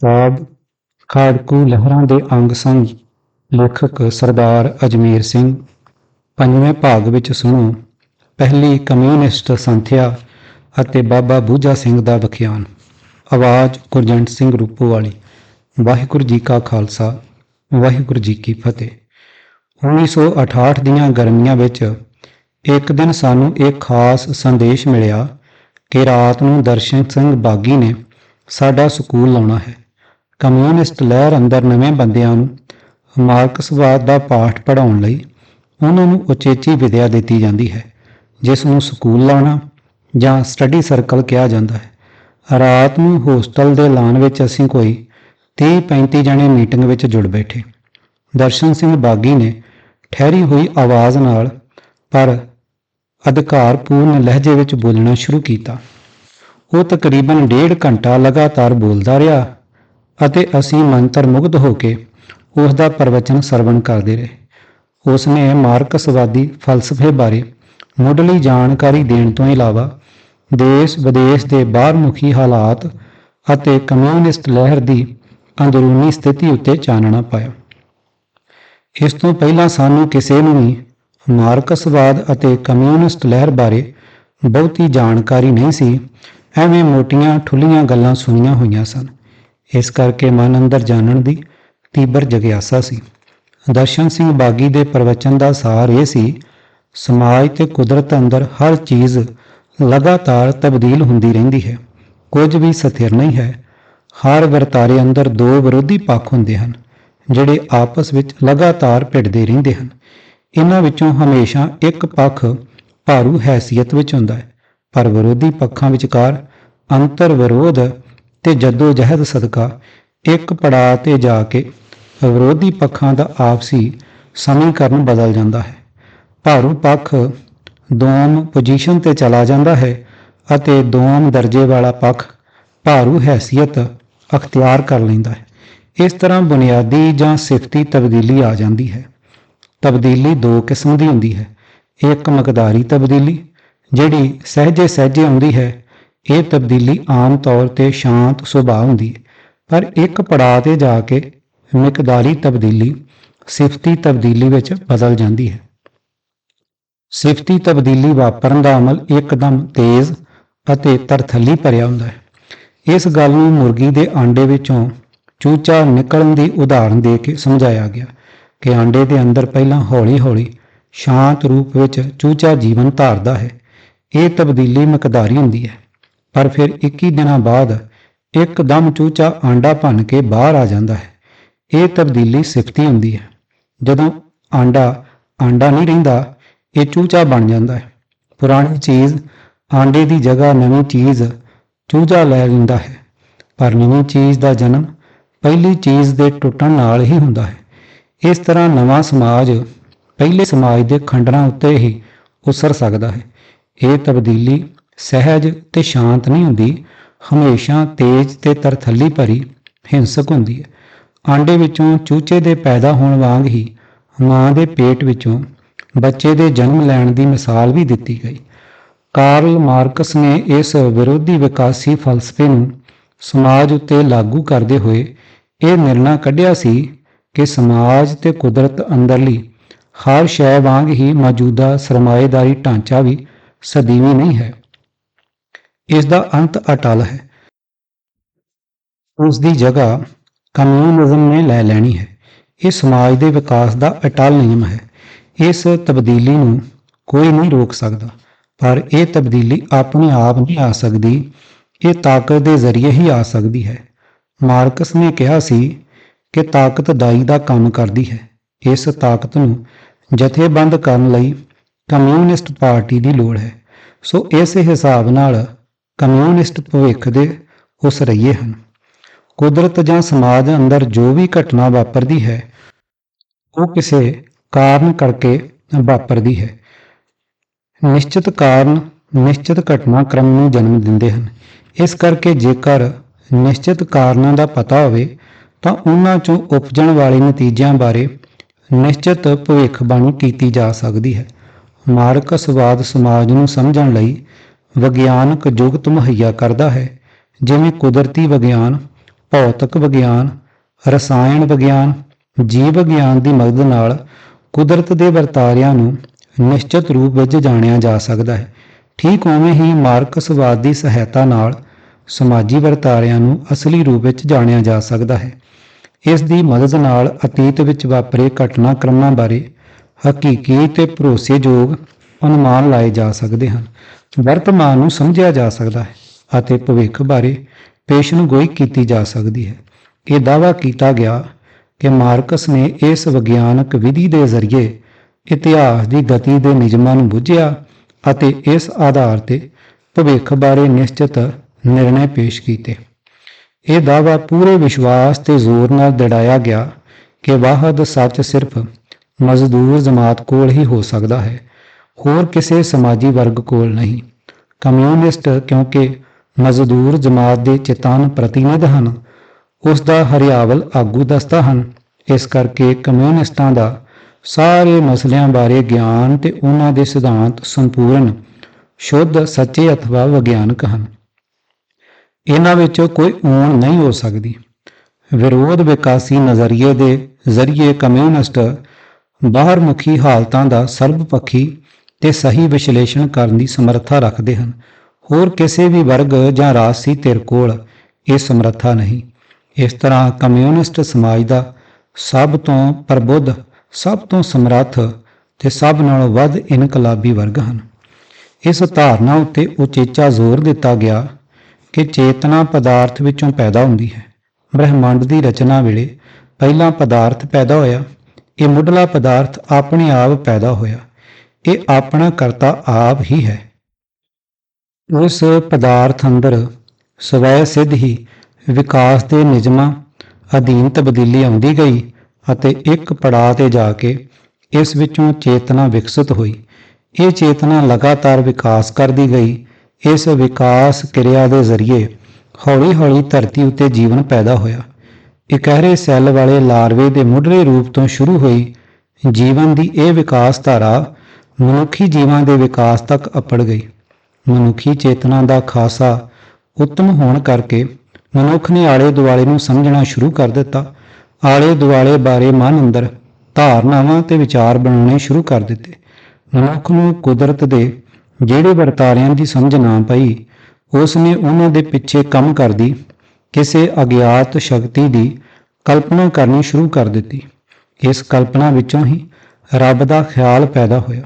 ਕਿਤਾਬ ਖਾੜਕੂ ਲਹਿਰਾਂ ਦੇ ਅੰਗ ਸੰਗ। ਲੇਖਕ ਸਰਦਾਰ ਅਜਮੇਰ ਸਿੰਘ। ਪੰਜਵੇਂ ਭਾਗ ਵਿੱਚ ਸੁਣੋ। ਪਹਿਲੀ ਕਮਿਊਨਿਸਟ ਸੰਥਿਆ ਅਤੇ ਬਾਬਾ ਬੂਝਾ ਸਿੰਘ ਦਾ ਵਿਖਿਆਨ। ਆਵਾਜ਼ ਗੁਰਜੰਟ ਸਿੰਘ ਰੂਪੋ ਵਾਲੀ ਵਾਹਿਗੁਰੂ ਜੀ ਕਾ ਖਾਲਸਾ। ਵਾਹਿਗੁਰੂ ਜੀ ਕੀ ਫਤਿਹ। 1968 ਦੀਆਂ ਗਰਮੀਆਂ ਵਿੱਚ ਇੱਕ ਦਿਨ ਸਾਨੂੰ ਇਹ ਖਾਸ ਸੰਦੇਸ਼ ਮਿਲਿਆ ਕਿ ਰਾਤ ਨੂੰ ਦਰਸ਼ਨ ਸਿੰਘ ਬਾਗੀ ਨੇ ਸਾਡਾ ਸਕੂਲ ਲਾਉਣਾ ਹੈ। ਕਮਿਊਨਿਸਟ ਲਹਿਰ ਅੰਦਰ ਨਵੇਂ ਬੰਦਿਆਂ ਨੂੰ ਮਾਰਕਸਵਾਦ ਦਾ ਪਾਠ ਪੜ੍ਹਾਉਣ ਲਈ ਉਹਨਾਂ ਨੂੰ ਉਚੇਚੀ ਵਿਦਿਆ ਦਿੱਤੀ ਜਾਂਦੀ ਹੈ, ਜਿਸ ਨੂੰ ਸਕੂਲ ਲਾਉਣਾ ਜਾਂ ਸਟੱਡੀ ਸਰਕਲ ਕਿਹਾ ਜਾਂਦਾ ਹੈ। ਰਾਤ ਨੂੰ ਹੋਸਟਲ ਦੇ ਲਾਨ ਵਿੱਚ ਅਸੀਂ ਕੋਈ 30-35 ਜਣੇ ਮੀਟਿੰਗ ਵਿੱਚ ਜੁੜ ਬੈਠੇ। ਦਰਸ਼ਨ ਸਿੰਘ ਬਾਗੀ ਨੇ ਠਹਿਰੀ ਹੋਈ ਆਵਾਜ਼ ਨਾਲ ਪਰ ਅਧਿਕਾਰਪੂਰਨ ਲਹਿਜੇ ਵਿੱਚ ਬੋਲਣਾ ਸ਼ੁਰੂ ਕੀਤਾ। ਉਹ ਤਕਰੀਬਨ ਡੇਢ ਘੰਟਾ ਲਗਾਤਾਰ ਬੋਲਦਾ ਰਿਹਾ ਅਤੇ ਅਸੀਂ ਮੰਤਰ ਮੁਗਧ ਹੋ ਕੇ ਉਸ ਦਾ ਪ੍ਰਵਚਨ ਸਰਵਣ ਕਰਦੇ ਰਹੇ। ਉਸ ਨੇ ਮਾਰਕਸਵਾਦੀ ਫਲਸਫੇ ਬਾਰੇ ਮੁੱਢਲੀ ਜਾਣਕਾਰੀ ਦੇਣ ਤੋਂ ਇਲਾਵਾ ਦੇਸ਼ ਵਿਦੇਸ਼ ਦੇ ਬਾਹਰਮੁਖੀ ਹਾਲਾਤ ਅਤੇ ਕਮਿਊਨਿਸਟ ਲਹਿਰ ਦੀ ਅੰਦਰੂਨੀ ਸਥਿਤੀ ਉੱਤੇ ਚਾਨਣਾ ਪਾਇਆ। ਇਸ ਤੋਂ ਪਹਿਲਾਂ ਸਾਨੂੰ ਕਿਸੇ ਨੂੰ ਵੀ ਮਾਰਕਸਵਾਦ ਅਤੇ ਕਮਿਊਨਿਸਟ ਲਹਿਰ ਬਾਰੇ ਬਹੁਤੀ ਜਾਣਕਾਰੀ ਨਹੀਂ ਸੀ, ਐਵੇਂ ਮੋਟੀਆਂ ਠੁੱਲੀਆਂ ਗੱਲਾਂ ਸੁਣੀਆਂ ਹੋਈਆਂ ਸਨ। ਇਸ ਕਰਕੇ ਮਨ ਅੰਦਰ ਜਾਣਨ ਦੀ ਤੀਬਰ ਜਗਿਆਸਾ ਸੀ। ਦਰਸ਼ਨ ਸਿੰਘ ਬਾਗੀ ਦੇ ਪ੍ਰਵਚਨ ਦਾ ਸਾਰ ਇਹ ਸੀ, ਸਮਾਜ ਤੇ ਕੁਦਰਤ ਅੰਦਰ ਹਰ ਚੀਜ਼ ਲਗਾਤਾਰ ਤਬਦੀਲ ਹੁੰਦੀ ਰਹਿੰਦੀ ਹੈ, ਕੁਝ ਵੀ ਸਥਿਰ ਨਹੀਂ ਹੈ। ਹਰ ਵਰਤਾਰੇ ਅੰਦਰ ਦੋ ਵਿਰੋਧੀ ਪੱਖ ਹੁੰਦੇ ਹਨ, ਜਿਹੜੇ ਆਪਸ ਵਿੱਚ ਲਗਾਤਾਰ ਭਿੜਦੇ ਰਹਿੰਦੇ ਹਨ। ਇਹਨਾਂ ਵਿੱਚੋਂ ਹਮੇਸ਼ਾ ਇੱਕ ਪੱਖ ਭਾਰੂ ਹੈਸੀਅਤ ਵਿੱਚ ਹੁੰਦਾ ਹੈ, ਪਰ ਵਿਰੋਧੀ ਪੱਖਾਂ ਵਿਚਕਾਰ ਅੰਤਰ ਵਿਰੋਧ ਤੇ ਜੱਦੋ ਜਹਿਦ ਸਦਕਾ ਇੱਕ ਪੜਾਅ ਤੇ ਜਾ ਕੇ ਵਿਰੋਧੀ ਪੱਖਾਂ ਦਾ ਆਪਸੀ ਸਮੀਕਰਨ ਬਦਲ ਜਾਂਦਾ ਹੈ। ਭਾਰੂ ਪੱਖ ਦੋਮ ਪੋਜੀਸ਼ਨ ਤੇ ਚਲਾ ਜਾਂਦਾ ਹੈ ਅਤੇ ਦੋਮ ਦਰਜੇ ਵਾਲਾ ਪੱਖ ਭਾਰੂ ਹੈਸੀਅਤ ਅਖਤਿਆਰ ਕਰ ਲੈਂਦਾ ਹੈ। ਇਸ ਤਰ੍ਹਾਂ ਬੁਨਿਆਦੀ ਜਾਂ ਸਿਫਤੀ ਤਬਦੀਲੀ ਆ ਜਾਂਦੀ ਹੈ। ਤਬਦੀਲੀ ਦੋ ਕਿਸਮ ਦੀ ਹੁੰਦੀ ਹੈ। ਇੱਕ ਮਕਦਾਰੀ ਤਬਦੀਲੀ, ਜਿਹੜੀ ਸਹਿਜੇ ਸਹਿਜੇ ਆਉਂਦੀ ਹੈ ਇਹ ਤਬਦੀਲੀ ਆਮ ਤੌਰ ਤੇ ਸ਼ਾਂਤ ਸੁਭਾਅ ਹੁੰਦੀ ਹੈ, ਪਰ ਇੱਕ ਪੜਾਅ ਤੇ ਜਾ ਕੇ ਮਿਕਦਾਰੀ ਤਬਦੀਲੀ, ਸਿਫਤੀ ਤਬਦੀਲੀ ਵਿੱਚ ਬਦਲ ਜਾਂਦੀ ਹੈ। ਸਿਫਤੀ ਤਬਦੀਲੀ ਵਾਪਰਨ ਦਾ ਅਮਲ ਇੱਕਦਮ ਤੇਜ਼ ਅਤੇ ਤਰਥੱਲੀ ਭਰਿਆ ਹੁੰਦਾ ਹੈ। ਇਸ ਗੱਲ ਨੂੰ ਮੁਰਗੀ ਦੇ ਆਂਡੇ ਵਿੱਚੋਂ ਚੂਚਾ ਨਿਕਲਣ ਦੀ ਉਦਾਹਰਣ ਦੇ ਕੇ ਸਮਝਾਇਆ ਗਿਆ ਕਿ ਆਂਡੇ ਦੇ ਅੰਦਰ ਪਹਿਲਾਂ ਹੌਲੀ-ਹੌਲੀ ਸ਼ਾਂਤ ਰੂਪ ਵਿੱਚ ਚੂਚਾ ਜੀਵਨ ਧਾਰਦਾ ਹੈ। ਇਹ ਤਬਦੀਲੀ ਮਕਦਾਰੀ ਹੁੰਦੀ ਹੈ। ਪਰ ਫਿਰ 21 ਦਿਨਾਂ ਬਾਅਦ ਇੱਕਦਮ ਚੂਚਾ ਆਂਡਾ ਭੰਨ ਕੇ ਬਾਹਰ ਆ ਜਾਂਦਾ ਹੈ। ਇਹ ਤਬਦੀਲੀ ਸਿਫਤੀ ਹੁੰਦੀ ਹੈ। ਜਦੋਂ ਆਂਡਾ ਆਂਡਾ ਨਹੀਂ ਰਹਿੰਦਾ, ਇਹ ਚੂਚਾ ਬਣ ਜਾਂਦਾ ਹੈ। ਪੁਰਾਣੀ ਚੀਜ਼, ਆਂਡੇ ਦੀ ਜਗ੍ਹਾ ਨਵੀਂ ਚੀਜ਼, ਚੂਚਾ ਲੈ ਲੈਂਦਾ ਹੈ। ਪਰ ਨਵੀਂ ਚੀਜ਼ ਦਾ ਜਨਮ ਪਹਿਲੀ ਚੀਜ਼ ਦੇ ਟੁੱਟਣ ਨਾਲ ਹੀ ਹੁੰਦਾ ਹੈ। ਇਸ ਤਰ੍ਹਾਂ ਨਵਾਂ ਸਮਾਜ ਪਹਿਲੇ ਸਮਾਜ ਦੇ ਖੰਡਰਾਂ ਉੱਤੇ ਹੀ ਉਸਰ ਸਕਦਾ ਹੈ। ਇਹ ਤਬਦੀਲੀ ਸਹਿਜ ਤੇ ਸ਼ਾਂਤ ਨਹੀਂ ਹੁੰਦੀ, ਹਮੇਸ਼ਾ ਤੇਜ਼ ਤੇ ਤਰਥੱਲੀ ਭਰੀ ਹਿੰਸਕ ਹੁੰਦੀ ਹੈ। ਆਂਡੇ ਵਿੱਚੋਂ ਚੂਚੇ ਦੇ ਪੈਦਾ ਹੋਣ ਵਾਂਗ ਹੀ ਮਾਂ ਦੇ ਪੇਟ ਵਿੱਚੋਂ ਬੱਚੇ ਦੇ ਜਨਮ ਲੈਣ ਦੀ ਮਿਸਾਲ ਵੀ ਦਿੱਤੀ ਗਈ। ਕਾਰਲ ਮਾਰਕਸ ਨੇ ਇਸ ਵਿਰੋਧੀ ਵਿਕਾਸੀ ਫਲਸਫੇ ਨੂੰ ਸਮਾਜ ਉੱਤੇ ਲਾਗੂ ਕਰਦੇ ਹੋਏ ਇਹ ਨਿਰਣਾ ਕੱਢਿਆ ਸੀ ਕਿ ਸਮਾਜ ਤੇ ਕੁਦਰਤ ਅੰਦਰਲੀ ਹਰ ਸ਼ੈ ਵਾਂਗ ਹੀ ਮੌਜੂਦਾ ਸਰਮਾਏਦਾਰੀ ਢਾਂਚਾ ਵੀ ਸਦੀਵੀ ਨਹੀਂ ਹੈ। ਇਸ ਦਾ ਅੰਤ ਅਟਲ ਹੈ। ਉਸ ਦੀ ਜਗ੍ਹਾ ਕਮਿਊਨਿਜ਼ਮ ਨੇ ਲੈ ਲੈਣੀ ਹੈ। ਇਹ ਸਮਾਜ ਦੇ ਵਿਕਾਸ ਦਾ ਅਟਲ ਨਿਯਮ ਹੈ। ਇਸ ਤਬਦੀਲੀ ਨੂੰ ਕੋਈ ਨਹੀਂ ਰੋਕ ਸਕਦਾ, ਪਰ ਇਹ ਤਬਦੀਲੀ ਆਪਣੇ ਆਪ ਨਹੀਂ ਆ ਸਕਦੀ, ਇਹ ਤਾਕਤ ਦੇ ਜ਼ਰੀਏ ਹੀ ਆ ਸਕਦੀ ਹੈ। ਮਾਰਕਸ ਨੇ ਕਿਹਾ ਸੀ ਕਿ ਤਾਕਤ ਦਾਈ ਦਾ ਕੰਮ ਕਰਦੀ ਹੈ। ਇਸ ਤਾਕਤ ਨੂੰ ਜਥੇਬੰਦ ਕਰਨ ਲਈ ਕਮਿਊਨਿਸਟ ਪਾਰਟੀ ਦੀ ਲੋੜ ਹੈ। ਸੋ ਇਸ ਹਿਸਾਬ ਨਾਲ ਕਮਿਊਨਿਸਟ ਭਵਿੱਖ ਦੇ ਉਸ ਰਹੀਏ ਹਨ। ਕੁਦਰਤ ਜਾਂ ਸਮਾਜ ਅੰਦਰ ਜੋ ਵੀ ਘਟਨਾ ਵਾਪਰਦੀ ਹੈ, ਉਹ ਕਿਸੇ ਕਾਰਨ ਕਰਕੇ ਵਾਪਰਦੀ ਹੈ। ਨਿਸ਼ਚਿਤ ਕਾਰਨ, ਨਿਸ਼ਚਿਤ ਘਟਨਾ ਕ੍ਰਮ ਨੂੰ ਜਨਮ ਦਿੰਦੇ ਹਨ। ਇਸ ਕਰਕੇ ਜੇਕਰ ਨਿਸ਼ਚਿਤ ਕਾਰਨਾਂ ਦਾ ਪਤਾ ਹੋਵੇ, ਤਾਂ ਉਹਨਾਂ ਚੋਂ ਉਪਜਣ ਵਾਲੇ ਨਤੀਜਿਆਂ ਬਾਰੇ ਨਿਸ਼ਚਿਤ ਭਵਿੱਖਬਾਣੀ ਕੀਤੀ ਜਾ ਸਕਦੀ ਹੈ। ਮਾਰਕਸਵਾਦ ਸਮਾਜ ਨੂੰ ਸਮਝਣ ਲਈ ਵਿਗਿਆਨਕ ਜੁਗਤ ਮੁਹੱਈਆ ਕਰਦਾ ਹੈ, ਜਿਵੇਂ ਕੁਦਰਤੀ ਵਿਗਿਆਨ, ਭੌਤਿਕ ਵਿਗਿਆਨ, ਰਸਾਇਣ ਵਿਗਿਆਨ, ਜੀਵ ਵਿਗਿਆਨ ਦੀ ਮਦਦ ਨਾਲ ਕੁਦਰਤ ਦੇ ਵਰਤਾਰਿਆਂ ਨੂੰ ਨਿਸ਼ਚਿਤ ਰੂਪ ਵਿੱਚ ਜਾਣਿਆ ਜਾ ਸਕਦਾ ਹੈ। ਠੀਕ ਉਵੇਂ ਹੀ ਮਾਰਕਸਵਾਦ ਦੀ ਸਹਾਇਤਾ ਨਾਲ ਸਮਾਜੀ ਵਰਤਾਰਿਆਂ ਨੂੰ ਅਸਲੀ ਰੂਪ ਵਿੱਚ ਜਾਣਿਆ ਜਾ ਸਕਦਾ ਹੈ। ਇਸ ਦੀ ਮਦਦ ਨਾਲ ਅਤੀਤ ਵਿੱਚ ਵਾਪਰੇ ਘਟਨਾਕ੍ਰਮਾਂ ਬਾਰੇ ਹਕੀਕੀ ਤੇ ਭਰੋਸੇਯੋਗ ਅਨੁਮਾਨ ਲਾਏ ਜਾ ਸਕਦੇ ਹਨ। ਵਰਤਮਾਨ ਨੂੰ ਸਮਝਿਆ ਜਾ ਸਕਦਾ ਹੈ ਅਤੇ ਭਵਿੱਖ ਬਾਰੇ ਪੇਸ਼ਨਗੋਈ ਕੀਤੀ ਜਾ ਸਕਦੀ ਹੈ। ਇਹ ਦਾਅਵਾ ਕੀਤਾ ਗਿਆ ਕਿ ਮਾਰਕਸ ਨੇ ਇਸ ਵਿਗਿਆਨਕ ਵਿਧੀ ਦੇ ਜ਼ਰੀਏ ਇਤਿਹਾਸ ਦੀ ਗਤੀ ਦੇ ਨਿਯਮਾਂ ਨੂੰ ਬੁੱਝਿਆ ਅਤੇ ਇਸ ਆਧਾਰ ਤੇ ਭਵਿੱਖ ਬਾਰੇ ਨਿਸ਼ਚਿਤ ਨਿਰਣੇ ਪੇਸ਼ ਕੀਤੇ। ਇਹ ਦਾਅਵਾ ਪੂਰੇ ਵਿਸ਼ਵਾਸ ਤੇ ਜ਼ੋਰ ਨਾਲ ਦੜਾਇਆ ਗਿਆ ਕਿ ਵਾਹਦ ਸੱਚ ਸਿਰਫ ਮਜ਼ਦੂਰ ਜਮਾਤ ਕੋਲ ਹੀ ਹੋ ਸਕਦਾ ਹੈ ਹੋਰ ਕਿਸੇ ਸਮਾਜੀ ਵਰਗ ਕੋਲ ਨਹੀਂ। ਕਮਿਊਨਿਸਟ ਕਿਉਂਕਿ ਮਜ਼ਦੂਰ ਜਮਾਤ ਦੇ ਚੇਤਨ ਪ੍ਰਤੀਨਿਧ ਹਨ ਉਸ ਦਾ ਹਰਿਆਵਲ ਆਗੂ ਦਸਤਾ ਹਨ। ਇਸ ਕਰਕੇ ਕਮਿਊਨਿਸਟਾਂ ਦਾ ਸਾਰੇ ਮਸਲਿਆਂ ਬਾਰੇ ਗਿਆਨ ਤੇ ਉਹਨਾਂ ਦੇ ਸਿਧਾਂਤ ਸੰਪੂਰਨ, ਸ਼ੁੱਧ, ਸੱਚੇ ਅਥਵਾ ਵਿਗਿਆਨਕ ਹਨ। ਇਹਨਾਂ ਵਿੱਚੋਂ ਕੋਈ ਊਣ ਨਹੀਂ ਹੋ ਸਕਦੀ। ਵਿਰੋਧ ਵਿਕਾਸੀ ਨਜ਼ਰੀਏ ਦੇ ਜ਼ਰੀਏ ਕਮਿਊਨਿਸਟ ਬਾਹਰਮੁਖੀ ਹਾਲਤਾਂ ਦਾ ਸਰਬਪੱਖੀ ਤੇ ਸਹੀ ਵਿਸ਼ਲੇਸ਼ਣ ਕਰਨ ਦੀ ਸਮਰੱਥਾ ਰੱਖਦੇ ਹਨ। ਹੋਰ ਕਿਸੇ ਵੀ ਵਰਗ ਜਾਂ ਰਾਜ ਸੀ ਧਿਰ ਕੋਲ, ਇਹ ਸਮਰੱਥਾ ਨਹੀਂ। ਇਸ ਤਰ੍ਹਾਂ ਕਮਿਊਨਿਸਟ ਸਮਾਜ ਦਾ ਸਭ ਤੋਂ ਪ੍ਰਬੁੱਧ, ਸਭ ਤੋਂ ਸਮਰੱਥ ਤੇ ਸਭ ਨਾਲੋਂ ਵੱਧ ਇਨਕਲਾਬੀ ਵਰਗ ਹਨ। ਇਸ ਧਾਰਨਾ ਉੱਤੇ ਉਚੇਚਾ ਜ਼ੋਰ ਦਿੱਤਾ ਗਿਆ ਕਿ ਚੇਤਨਾ ਪਦਾਰਥ ਵਿੱਚੋਂ ਪੈਦਾ ਹੁੰਦੀ ਹੈ। ਬ੍ਰਹਿਮੰਡ ਦੀ ਰਚਨਾ ਵੇਲੇ ਪਹਿਲਾ ਪਦਾਰਥ ਪੈਦਾ ਹੋਇਆ, ਇਹ ਮੁੱਢਲਾ ਪਦਾਰਥ ਆਪਣੇ ਆਪ ਪੈਦਾ ਹੋਇਆ। ਇਹ ਆਪਣਾ ਕਰਤਾ ਆਪ ਹੀ ਹੈ। ਉਸ ਪਦਾਰਥ ਅੰਦਰ ਸਵੈ ਸਿੱਧ ਹੀ ਵਿਕਾਸ ਦੇ ਨਿਯਮਾਂ ਅਧੀਨ ਤਬਦੀਲੀ ਆਉਂਦੀ ਗਈ ਅਤੇ ਇੱਕ ਪੜਾਅ ਤੇ ਜਾ ਕੇ ਇਸ ਵਿੱਚੋਂ ਚੇਤਨਾ ਵਿਕਸਿਤ ਹੋਈ। ਇਹ ਚੇਤਨਾ ਲਗਾਤਾਰ ਵਿਕਾਸ ਕਰਦੀ ਗਈ। ਇਸ ਵਿਕਾਸ ਕਿਰਿਆ ਦੇ ਜ਼ਰੀਏ ਹੌਲੀ-ਹੌਲੀ ਧਰਤੀ ਉੱਤੇ ਜੀਵਨ ਪੈਦਾ ਹੋਇਆ। ਇਕਹਿਰੇ ਸੈੱਲ ਵਾਲੇ ਲਾਰਵੇ ਦੇ ਮੁੱਢਲੇ ਰੂਪ ਤੋਂ ਸ਼ੁਰੂ ਹੋਈ ਜੀਵਨ ਦੀ ਇਹ ਵਿਕਾਸ ਧਾਰਾ ਮਨੁੱਖੀ ਜੀਵਾਂ ਦੇ ਵਿਕਾਸ ਤੱਕ ਅਪੜ ਗਈ। ਮਨੁੱਖੀ ਚੇਤਨਾ ਦਾ ਖਾਸਾ ਉੱਤਮ ਹੋਣ ਕਰਕੇ ਮਨੁੱਖ ਨੇ ਆਲੇ ਦੁਆਲੇ ਨੂੰ ਸਮਝਣਾ ਸ਼ੁਰੂ ਕਰ ਦਿੱਤਾ। ਆਲੇ ਦੁਆਲੇ ਬਾਰੇ ਮਨ ਅੰਦਰ ਧਾਰਨਾਵਾਂ ਤੇ ਵਿਚਾਰ ਬਣਾਉਣੇ ਸ਼ੁਰੂ ਕਰ ਦਿੱਤੇ। ਮਨੁੱਖ ਨੂੰ ਕੁਦਰਤ ਦੇ ਜਿਹੜੇ ਵਰਤਾਰਿਆਂ ਦੀ ਸਮਝ ਨਾ ਪਈ, ਉਸ ਨੇ ਉਹਨਾਂ ਦੇ ਪਿੱਛੇ ਕੰਮ ਕਰਦੀ ਕਿਸੇ ਅਗਿਆਤ ਸ਼ਕਤੀ ਦੀ ਕਲਪਨਾ ਕਰਨੀ ਸ਼ੁਰੂ ਕਰ ਦਿੱਤੀ। ਇਸ ਕਲਪਨਾ ਵਿੱਚੋਂ ਹੀ ਰੱਬ ਦਾ ਖਿਆਲ ਪੈਦਾ ਹੋਇਆ।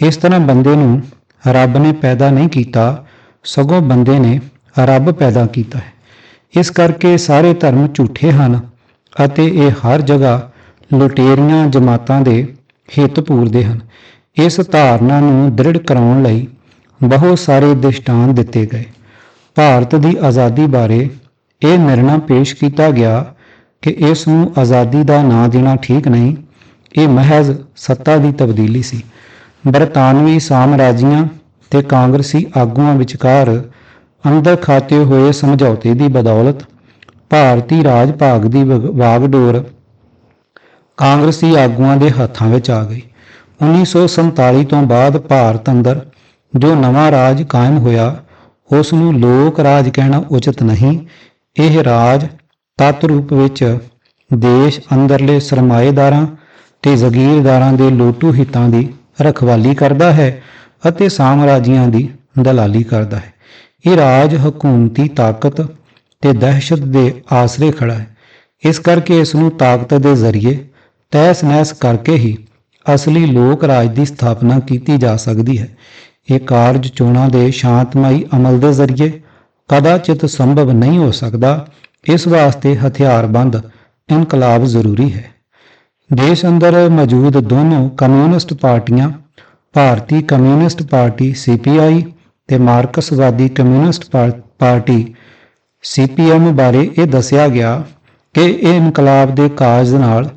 ਇਸ ਤਰ੍ਹਾਂ ਬੰਦੇ ਨੂੰ ਰੱਬ ਨੇ ਪੈਦਾ ਨਹੀਂ ਕੀਤਾ, ਸਗੋਂ ਬੰਦੇ ਨੇ ਰੱਬ ਪੈਦਾ ਕੀਤਾ ਹੈ। ਇਸ ਕਰਕੇ ਸਾਰੇ ਧਰਮ ਝੂਠੇ ਹਨ ਅਤੇ ਇਹ ਹਰ ਜਗ੍ਹਾ ਲੁਟੇਰੀਆਂ ਜਮਾਤਾਂ ਦੇ ਹਿੱਤ ਪੂਰਦੇ ਹਨ। ਇਸ ਧਾਰਨਾ ਨੂੰ ਦ੍ਰਿੜ ਕਰਾਉਣ ਲਈ ਬਹੁਤ ਸਾਰੇ ਦ੍ਰਿਸ਼ਟਾਂਤ ਦਿੱਤੇ ਗਏ। ਭਾਰਤ ਦੀ ਆਜ਼ਾਦੀ ਬਾਰੇ ਇਹ ਨਿਰਣਾ ਪੇਸ਼ ਕੀਤਾ ਗਿਆ ਕਿ ਇਸ ਨੂੰ ਆਜ਼ਾਦੀ ਦਾ ਨਾਂ ਦੇਣਾ ਠੀਕ ਨਹੀਂ, ਇਹ ਮਹਿਜ਼ ਸੱਤਾ ਦੀ ਤਬਦੀਲੀ ਸੀ। ਬਰਤਾਨਵੀ ਸਾਮਰਾਜੀਆਂ ਤੇ ਕਾਂਗਰਸੀ ਆਗੂਆਂ ਵਿਚਕਾਰ ਅੰਦਰ ਖਾਤੇ ਹੋਏ ਸਮਝੌਤੇ ਦੀ ਬਦੌਲਤ ਭਾਰਤੀ ਰਾਜ ਭਾਗ ਦੀ ਵਗ- ਵਾਗਡੋਰ ਕਾਂਗਰਸੀ ਆਗੂਆਂ ਦੇ ਹੱਥਾਂ ਵਿੱਚ ਆ ਗਈ। 1947 ਤੋਂ ਬਾਅਦ ਭਾਰਤ ਅੰਦਰ ਜੋ ਨਵਾਂ ਰਾਜ ਕਾਇਮ ਹੋਇਆ ਉਸ ਨੂੰ ਲੋਕ ਰਾਜ ਕਹਿਣਾ ਉਚਿਤ ਨਹੀਂ। ਇਹ ਰਾਜ ਤਤ ਰੂਪ ਵਿੱਚ ਦੇਸ਼ ਅੰਦਰਲੇ ਸਰਮਾਏਦਾਰਾਂ ਤੇ ਜ਼ਗੀਰਦਾਰਾਂ ਦੇ ਲੋਟੂ ਹਿੱਤਾਂ ਦੀ ਰਖਵਾਲੀ ਕਰਦਾ ਹੈ ਅਤੇ ਸਾਮਰਾਜੀਆਂ ਦੀ ਦਲਾਲੀ ਕਰਦਾ ਹੈ। ਇਹ ਰਾਜ ਹਕੂਮਤੀ ਤਾਕਤ ਤੇ ਦਹਿਸ਼ਤ ਦੇ ਆਸਰੇ ਖੜਾ ਹੈ। ਇਸ ਕਰਕੇ ਇਸ ਨੂੰ ਤਾਕਤ ਦੇ ਜ਼ਰੀਏ ਤਹਿਸ ਨਹਿਸ ਕਰਕੇ ਹੀ ਅਸਲੀ ਲੋਕ ਰਾਜ ਦੀ ਸਥਾਪਨਾ ਕੀਤੀ ਜਾ ਸਕਦੀ ਹੈ। ਇਹ ਕਾਰਜ ਚੋਣਾਂ ਦੇ ਸ਼ਾਂਤਮਈ ਅਮਲ ਦੇ ਜ਼ਰੀਏ ਕਦਾਚਿਤ ਸੰਭਵ ਨਹੀਂ ਹੋ ਸਕਦਾ। ਇਸ ਵਾਸਤੇ ਹਥਿਆਰਬੰਦ ਇਨਕਲਾਬ ਜ਼ਰੂਰੀ ਹੈ। ਦੇਸ਼ ਅੰਦਰ ਮੌਜੂਦ ਦੋਨੋਂ ਕਮਿਊਨਿਸਟ ਪਾਰਟੀਆਂ, ਭਾਰਤੀ ਕਮਿਊਨਿਸਟ ਪਾਰਟੀ ਸੀਪੀਆਈ ਤੇ ਮਾਰਕਸਵਾਦੀ ਕਮਿਊਨਿਸਟ ਪਾ- ਪਾਰਟੀ ਸੀਪੀਐਮ ਬਾਰੇ ਇਹ ਦੱਸਿਆ ਗਿਆ ਕਿ ਇਹ ਇਨਕਲਾਬ ਦੇ ਕਾਰਜ ਨਾਲ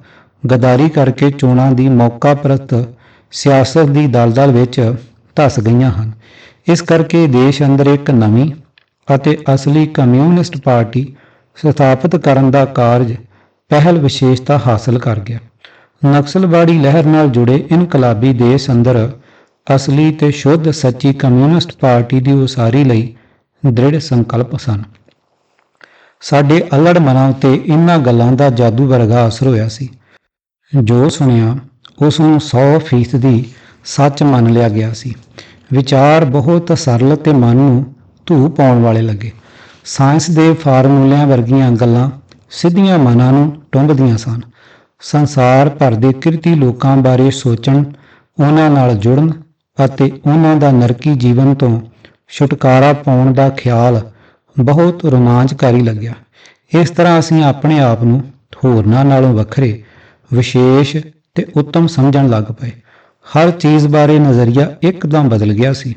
ਗਦਾਰੀ ਕਰਕੇ ਚੋਣਾਂ ਦੀ ਮੌਕਾ ਪ੍ਰਤ ਸਿਆਸਤ ਦੀ ਦਲਦਲ ਵਿੱਚ ਧਸ ਗਈਆਂ ਹਨ। ਇਸ ਕਰਕੇ ਦੇਸ਼ ਅੰਦਰ ਇੱਕ ਨਵੀਂ ਅਤੇ ਅਸਲੀ ਕਮਿਊਨਿਸਟ ਪਾਰਟੀ ਸਥਾਪਿਤ ਕਰਨ ਦਾ ਕਾਰਜ ਪਹਿਲ ਵਿਸ਼ੇਸ਼ਤਾ ਹਾਸਲ ਕਰ ਗਿਆ। ਨਕਸਲਵਾੜੀ ਲਹਿਰ ਨਾਲ ਜੁੜੇ ਇਨਕਲਾਬੀ ਦੇਸ਼ ਅੰਦਰ ਅਸਲੀ ਤੇ ਸ਼ੁੱਧ ਸੱਚੀ ਕਮਿਊਨਿਸਟ ਪਾਰਟੀ ਦੀ ਉਸਾਰੀ ਲਈ ਦ੍ਰਿੜ ਸੰਕਲਪ ਸਨ। ਸਾਡੇ ਅਲੜ ਮਨਾਂ ਉੱਤੇ ਇਹਨਾਂ ਗੱਲਾਂ ਦਾ ਜਾਦੂ ਵਰਗਾ ਅਸਰ ਹੋਇਆ ਸੀ। ਜੋ ਸੁਣਿਆ, ਉਸ ਨੂੰ 100% ਦੀ ਸੱਚ ਮੰਨ ਲਿਆ ਗਿਆ ਸੀ। ਵਿਚਾਰ ਬਹੁਤ ਸਰਲ ਤੇ ਮਨ ਨੂੰ ਧੂ ਪਾਉਣ ਵਾਲੇ ਲੱਗੇ। ਸਾਇੰਸ ਦੇ ਫਾਰਮੂਲਿਆਂ ਵਰਗੀਆਂ ਗੱਲਾਂ ਸਿੱਧੀਆਂ ਮਨਾਂ ਨੂੰ ਟੁੰਬਦੀਆਂ ਸਨ। ਸੰਸਾਰ ਭਰ ਦੇ ਕਿਰਤੀ ਲੋਕਾਂ ਬਾਰੇ ਸੋਚਣ, ਉਹਨਾਂ ਨਾਲ ਜੁੜਨ ਅਤੇ ਉਹਨਾਂ ਦਾ ਨਰਕੀ ਜੀਵਨ ਤੋਂ ਛੁਟਕਾਰਾ ਪਾਉਣ ਦਾ ਖਿਆਲ ਬਹੁਤ ਰੋਮਾਂਚਕਾਰੀ ਲੱਗਿਆ। ਇਸ ਤਰ੍ਹਾਂ ਅਸੀਂ ਆਪਣੇ ਆਪ ਨੂੰ ਹੋਰਨਾਂ ਨਾਲੋਂ ਵੱਖਰੇ, ਵਿਸ਼ੇਸ਼ ਤੇ ਉੱਤਮ ਸਮਝਣ ਲੱਗ ਪਏ। ਹਰ ਚੀਜ਼ ਬਾਰੇ ਨਜ਼ਰੀਆ ਇੱਕਦਮ ਬਦਲ ਗਿਆ ਸੀ।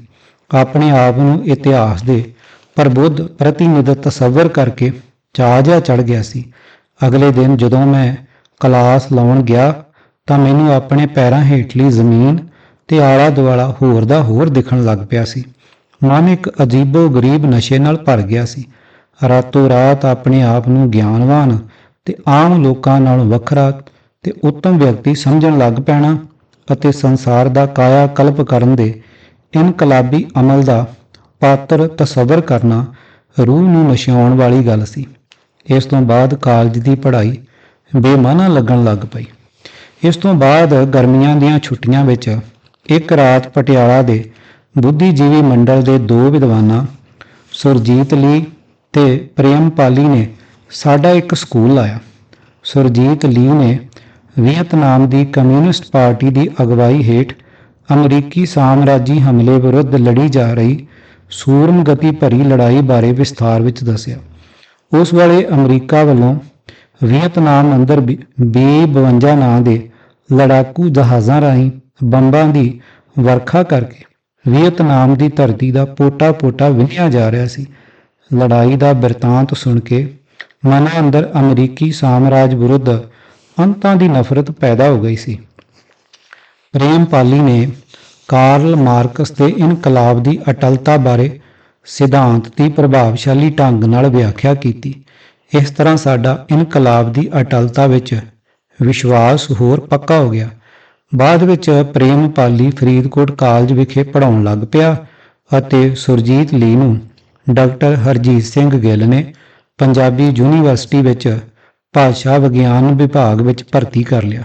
ਆਪਣੇ ਆਪ ਨੂੰ ਇਤਿਹਾਸ ਦੇ ਪ੍ਰਬੁੱਧ ਪ੍ਰਤੀਨਿਧ ਤਸਵਰ ਕਰਕੇ ਚਾਹ ਜਿਹਾ ਚੜ ਗਿਆ ਸੀ। ਅਗਲੇ ਦਿਨ ਜਦੋਂ ਮੈਂ ਕਲਾਸ ਲਾਉਣ ਗਿਆ ਤਾਂ ਮੈਨੂੰ ਆਪਣੇ ਪੈਰਾਂ ਹੇਠਲੀ ਜ਼ਮੀਨ ਤੇ ਆਲਾ ਦੁਆਲਾ ਹੋਰ ਦਾ ਹੋਰ ਦਿਖਣ ਲੱਗ ਪਿਆ ਸੀ। ਮਨ ਇੱਕ ਅਜੀਬੋ ਗਰੀਬ ਨਸ਼ੇ ਨਾਲ ਭਰ ਗਿਆ ਸੀ। ਰਾਤੋਂ ਰਾਤ ਆਪਣੇ ਆਪ ਨੂੰ ਗਿਆਨਵਾਨ ਤੇ ਆਮ ਲੋਕਾਂ ਨਾਲੋਂ ਵੱਖਰਾ ਤੇ ਉੱਤਮ ਵਿਅਕਤੀ ਸਮਝਣ ਲੱਗ ਪੈਣਾ ਅਤੇ ਸੰਸਾਰ ਦਾ ਕਾਇਆ ਕਲਪ ਕਰਨ ਦੇ ਇਨਕਲਾਬੀ ਅਮਲ ਦਾ ਪਾਤਰ ਤਸਵਰ ਕਰਨਾ ਰੂਹ ਨੂੰ ਨਸ਼ਿਆਉਣ ਵਾਲੀ ਗੱਲ ਸੀ। ਇਸ ਤੋਂ ਬਾਅਦ ਕਾਲਜ ਦੀ ਪੜ੍ਹਾਈ ਬੇਮਾਨਾ ਲੱਗਣ ਲੱਗ ਪਈ। ਇਸ ਤੋਂ ਬਾਅਦ ਗਰਮੀਆਂ ਦੀਆਂ ਛੁੱਟੀਆਂ ਵਿੱਚ ਇੱਕ ਰਾਤ ਪਟਿਆਲਾ ਦੇ ਬੁੱਧੀਜੀਵੀ ਮੰਡਲ ਦੇ ਦੋ ਵਿਦਵਾਨਾਂ, ਸੁਰਜੀਤ ਲੀ ਤੇ ਪ੍ਰੇਮਪਾਲੀ ਨੇ ਸਾਡਾ ਇੱਕ ਸਕੂਲ ਲਾਇਆ। ਸੁਰਜੀਤ ਲੀ ਨੇ ਵੀਅਤਨਾਮ ਦੀ ਕਮਿਊਨਿਸਟ ਪਾਰਟੀ ਦੀ ਅਗਵਾਈ ਹੇਠ ਅਮਰੀਕੀ ਸਾਮਰਾਜੀ ਹਮਲੇ ਵਿਰੁੱਧ ਲੜੀ ਜਾ ਰਹੀ ਸੂਰਮਗਤੀ ਭਰੀ ਲੜਾਈ ਬਾਰੇ ਵਿਸਥਾਰ ਵਿੱਚ ਦੱਸਿਆ। ਉਸ ਵੇਲੇ ਅਮਰੀਕਾ ਵੱਲੋਂ ਵੀਅਤਨਾਮ ਅੰਦਰ B52 ਨਾਂ ਦੇ ਲੜਾਕੂ ਜਹਾਜ਼ਾਂ ਰਾਹੀਂ ਬੰਬਾਂ ਦੀ ਵਰਖਾ ਕਰਕੇ ਵੀਅਤਨਾਮ ਦੀ ਧਰਤੀ ਦਾ ਪੋਟਾ-ਪੋਟਾ ਵਿੰਨਿਆ ਜਾ ਰਿਹਾ ਸੀ। ਲੜਾਈ ਦਾ ਬਿਰਤਾਂਤ ਸੁਣ ਕੇ ਮਨਾਂ ਅੰਦਰ ਅਮਰੀਕੀ ਸਾਮਰਾਜ ਵਿਰੁੱਧ ਅੰਤਾਂ ਦੀ ਨਫ਼ਰਤ ਪੈਦਾ ਹੋ ਗਈ ਸੀ। ਪ੍ਰੇਮਪਾਲੀ ਨੇ ਕਾਰਲ ਮਾਰਕਸ ਦੇ ਇਨਕਲਾਬ ਦੀ ਅਟਲਤਾ ਬਾਰੇ ਸਿਧਾਂਤ ਦੀ ਪ੍ਰਭਾਵਸ਼ਾਲੀ ਢੰਗ ਨਾਲ ਵਿਆਖਿਆ ਕੀਤੀ। ਇਸ ਤਰ੍ਹਾਂ ਸਾਡਾ ਇਨਕਲਾਬ ਦੀ ਅਟਲਤਾ ਵਿੱਚ ਵਿਸ਼ਵਾਸ ਹੋਰ ਪੱਕਾ ਹੋ ਗਿਆ। ਬਾਅਦ ਵਿੱਚ ਪ੍ਰੇਮ ਪਾਲੀ ਫਰੀਦਕੋਟ ਕਾਲਜ ਵਿਖੇ ਪੜ੍ਹਾਉਣ ਲੱਗ ਪਿਆ ਅਤੇ ਸੁਰਜੀਤ ਲੀ ਨੂੰ ਡਾਕਟਰ ਹਰਜੀਤ ਸਿੰਘ ਗਿੱਲ ਨੇ ਪੰਜਾਬੀ ਯੂਨੀਵਰਸਿਟੀ ਵਿੱਚ ਭਾਸ਼ਾ ਵਿਗਿਆਨ ਵਿਭਾਗ ਵਿੱਚ ਭਰਤੀ ਕਰ ਲਿਆ।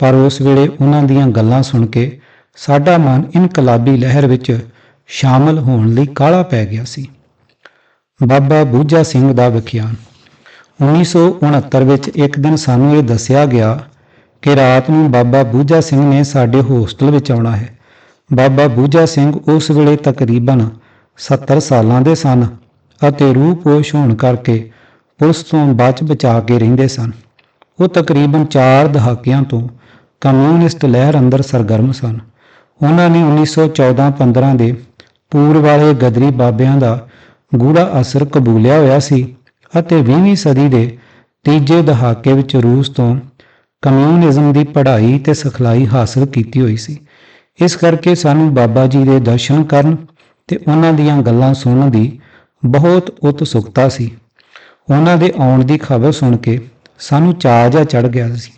ਪਰ ਉਸ ਵੇਲੇ ਉਹਨਾਂ ਦੀਆਂ ਗੱਲਾਂ ਸੁਣ ਕੇ ਸਾਡਾ ਮਨ ਇਨਕਲਾਬੀ ਲਹਿਰ ਵਿੱਚ ਸ਼ਾਮਲ ਹੋਣ ਲਈ ਕਾਲਾ ਪੈ ਗਿਆ ਸੀ। ਬਾਬਾ ਬੂਝਾ ਸਿੰਘ ਦਾ ਵਿਖਿਆਨ। 1969 ਵਿੱਚ ਇੱਕ ਦਿਨ ਸਾਨੂੰ ਇਹ ਦੱਸਿਆ ਗਿਆ ਕਿ ਰਾਤ ਨੂੰ ਬਾਬਾ ਬੂਝਾ ਸਿੰਘ ਨੇ ਸਾਡੇ ਹੋਸਟਲ ਵਿੱਚ ਆਉਣਾ ਹੈ। ਬਾਬਾ ਬੂਝਾ ਸਿੰਘ ਉਸ ਵੇਲੇ ਤਕਰੀਬਨ 70 ਸਾਲਾਂ ਦੇ ਸਨ ਅਤੇ ਰੂਹ ਪੋਸ਼ ਹੋਣ ਕਰਕੇ ਪੁਲਿਸ ਤੋਂ ਬਚ ਬਚਾ ਕੇ ਰਹਿੰਦੇ ਸਨ। ਉਹ ਤਕਰੀਬਨ 4 ਦਹਾਕਿਆਂ ਤੋਂ ਕਮਿਊਨਿਸਟ ਲਹਿਰ ਅੰਦਰ ਸਰਗਰਮ ਸਨ। ਉਹਨਾਂ ਨੇ 1914-15 ਦੇ ਪੂਰਬ ਵਾਲੇ ਗਦਰੀ ਬਾਬਿਆਂ ਦਾ ਗੂੜਾ ਅਸਰ ਕਬੂਲਿਆ ਹੋਇਆ ਸੀ ਅਤੇ 20ਵੀਂ ਸਦੀ ਦੇ ਤੀਜੇ ਦਹਾਕੇ ਵਿੱਚ ਰੂਸ ਤੋਂ ਕਮਿਊਨਿਜ਼ਮ ਦੀ ਪੜ੍ਹਾਈ ਤੇ ਸਿਖਲਾਈ ਹਾਸਲ ਕੀਤੀ ਹੋਈ ਸੀ। ਇਸ ਕਰਕੇ ਸਾਨੂੰ ਬਾਬਾ ਜੀ ਦੇ ਦਰਸ਼ਨ ਕਰਨ ਤੇ ਉਹਨਾਂ ਦੀਆਂ ਗੱਲਾਂ ਸੁਣਨ ਦੀ ਬਹੁਤ ਉਤਸੁਕਤਾ ਸੀ। ਉਹਨਾਂ ਦੇ ਆਉਣ ਦੀ ਖਬਰ ਸੁਣ ਕੇ ਸਾਨੂੰ ਚਾਅ ਜਿਹਾ ਚੜ ਗਿਆ ਸੀ।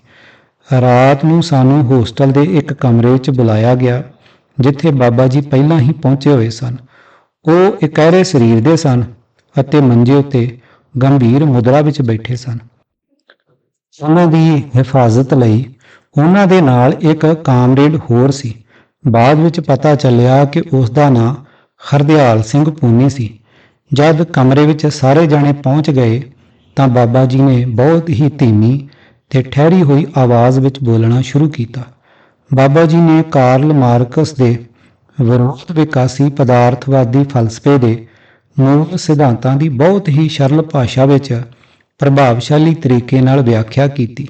ਰਾਤ ਨੂੰ ਸਾਨੂੰ ਹੋਸਟਲ ਦੇ ਇੱਕ ਕਮਰੇ ਵਿੱਚ ਬੁਲਾਇਆ ਗਿਆ ਜਿੱਥੇ ਬਾਬਾ ਜੀ ਪਹਿਲਾਂ ਹੀ ਪਹੁੰਚੇ ਹੋਏ ਸਨ। ਉਹ ਇਕਹਿਰੇ ਸਰੀਰ ਦੇ ਸਨ ਅਤੇ ਮੰਜੇ ਉੱਤੇ ਗੰਭੀਰ ਮੁਦਰਾ ਵਿੱਚ ਬੈਠੇ ਸਨ। ਉਹਨਾਂ ਦੀ ਹਿਫਾਜ਼ਤ ਲਈ ਉਹਨਾਂ ਦੇ ਨਾਲ ਇੱਕ ਕਾਮਰੇਡ ਹੋਰ ਸੀ। ਬਾਅਦ ਵਿੱਚ ਪਤਾ ਚੱਲਿਆ ਕਿ ਉਸ ਦਾ ਨਾਂ ਹਰਦਿਆਲ ਸਿੰਘ ਪੂਨੀ ਸੀ। ਜਦ ਕਮਰੇ ਵਿੱਚ ਸਾਰੇ ਜਾਣੇ ਪਹੁੰਚ ਗਏ ਤਾਂ ਬਾਬਾ ਜੀ ਨੇ ਬਹੁਤ ਹੀ ਧੀਮੀ ਤੇ ਠਹਿਰੀ ਹੋਈ ਆਵਾਜ਼ ਵਿੱਚ ਬੋਲਣਾ ਸ਼ੁਰੂ ਕੀਤਾ। ਬਾਬਾ ਜੀ ਨੇ ਕਾਰਲ ਮਾਰਕਸ ਦੇ ਵਿਰੋਧ ਵਿਕਾਸੀ ਪਦਾਰਥਵਾਦੀ ਫਲਸਫੇ ਦੇ ਮੂਲ ਸਿਧਾਂਤਾਂ ਦੀ ਬਹੁਤ ਹੀ ਸਰਲ ਭਾਸ਼ਾ ਵਿੱਚ ਪ੍ਰਭਾਵਸ਼ਾਲੀ ਤਰੀਕੇ ਨਾਲ ਵਿਆਖਿਆ ਕੀਤੀ।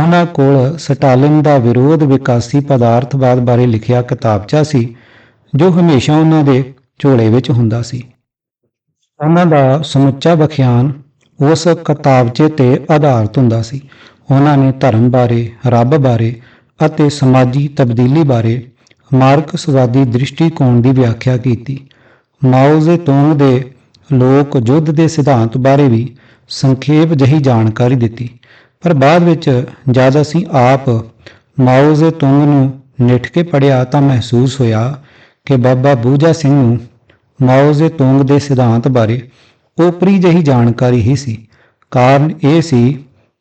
ਉਹਨਾਂ ਕੋਲ ਸਟਾਲਿਨ ਦਾ ਵਿਰੋਧ ਵਿਕਾਸੀ ਪਦਾਰਥਵਾਦ ਬਾਰੇ ਲਿਖਿਆ ਕਿਤਾਬਚਾ ਸੀ, ਜੋ ਹਮੇਸ਼ਾ ਉਹਨਾਂ ਦੇ ਝੋਲੇ ਵਿੱਚ ਹੁੰਦਾ ਸੀ। ਉਹਨਾਂ ਦਾ ਸਮੁੱਚਾ ਵਿਖਿਆਨ ਉਸ ਕਿਤਾਬਚੇ ਤੇ ਆਧਾਰਿਤ ਹੁੰਦਾ ਸੀ। ਉਹਨਾਂ ਨੇ ਧਰਮ ਬਾਰੇ, ਰੱਬ ਬਾਰੇ ਅਤੇ ਸਮਾਜੀ ਤਬਦੀਲੀ ਬਾਰੇ ਮਾਰਕਸਵਾਦੀ ਦ੍ਰਿਸ਼ਟੀਕੋਣ ਦੀ ਵਿਆਖਿਆ ਕੀਤੀ। ਮਾਓ ਜ਼ੇਤੂੰਗ ਦੇ ਲੋਕ ਯੁੱਧ ਦੇ ਸਿਧਾਂਤ ਬਾਰੇ ਵੀ ਸੰਖੇਪ ਜਹੀ ਜਾਣਕਾਰੀ ਦਿੱਤੀ। ਪਰ ਬਾਅਦ ਵਿੱਚ ਜਦ ਅਸੀਂ ਆਪ ਮਾਓ ਜ਼ੇਤੂੰਗ ਨੂੰ ਨਿੱਠ ਕੇ ਪੜਿਆ ਤਾਂ ਮਹਿਸੂਸ ਹੋਇਆ ਕਿ ਬਾਬਾ ਬੂਜਾ ਸਿੰਘ ਨੂੰ ਮਾਓ ਜ਼ੇਤੂੰਗ ਦੇ ਸਿਧਾਂਤ ਬਾਰੇ ਓਪਰੀ ਜਹੀ ਜਾਣਕਾਰੀ ਹੀ ਸੀ। ਕਾਰਨ ਇਹ ਸੀ